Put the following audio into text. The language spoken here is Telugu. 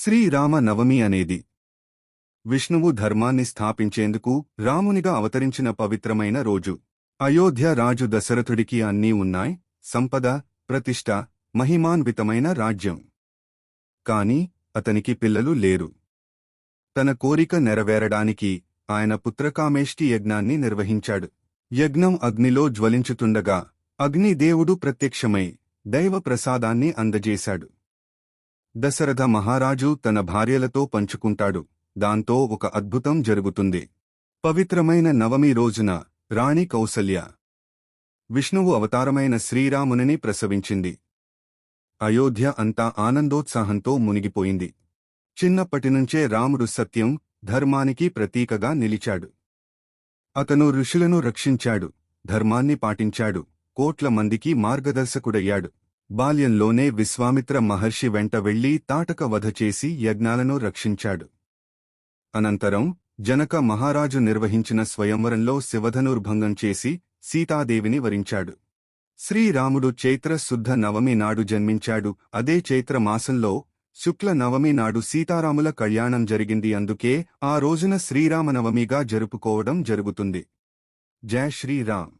శ్రీరామ నవమి అనేది విష్ణువు ధర్మాన్ని స్థాపించేందుకు రామునిగా అవతరించిన పవిత్రమైన రోజు. అయోధ్య రాజు దశరథుడికి అన్నీ ఉన్నాయ్ సంపద ప్రతిష్ట మహిమాన్వితమైన రాజ్యం. కాని అతనికి పిల్లలు లేరు. తన కోరిక నెరవేరడానికి ఆయన పుత్రకామేష్టి యజ్ఞాన్ని నిర్వహించాడు. యజ్ఞం అగ్నిలో జ్వలించుతుండగా అగ్నిదేవుడు ప్రత్యక్షమై దైవ ప్రసాదాన్ని అందజేశాడు. దశరథ మహారాజు తన భార్యలతో పంచుకుంటాడు. దాంతో ఒక అద్భుతం జరుగుతుంది. పవిత్రమైన నవమి రోజున రాణి కౌసల్య విష్ణువు అవతారమైన శ్రీరామునిని ప్రసవించింది. అయోధ్య అంతా ఆనందోత్సాహంతో మునిగిపోయింది. చిన్నప్పటినుంచే రాముడు సత్యం ధర్మానికి ప్రతీకగా నిలిచాడు. అతను ఋషులను రక్షించాడు ధర్మాన్ని పాటించాడు కోట్ల మందికి మార్గదర్శకుడయ్యాడు. బాల్యంలోనే విశ్వామిత్ర మహర్షి వెంట వెళ్ళి తాటక వధ చేసి యజ్ఞాలను రక్షించాడు. అనంతరం జనక మహారాజు నిర్వహించిన స్వయంవరంలో శివధనుర్భంగం చేసి సీతాదేవిని వరించాడు. శ్రీరాముడు చైత్ర శుద్ధ నవమి నాడు జన్మించాడు. అదే చైత్ర మాసంలో శుక్ల నవమి నాడు సీతారాముల కళ్యాణం జరిగింది. అందుకే ఆ రోజున శ్రీరామనవమిగా జరుపుకోవడం జరుగుతుంది. జయ శ్రీరామ్.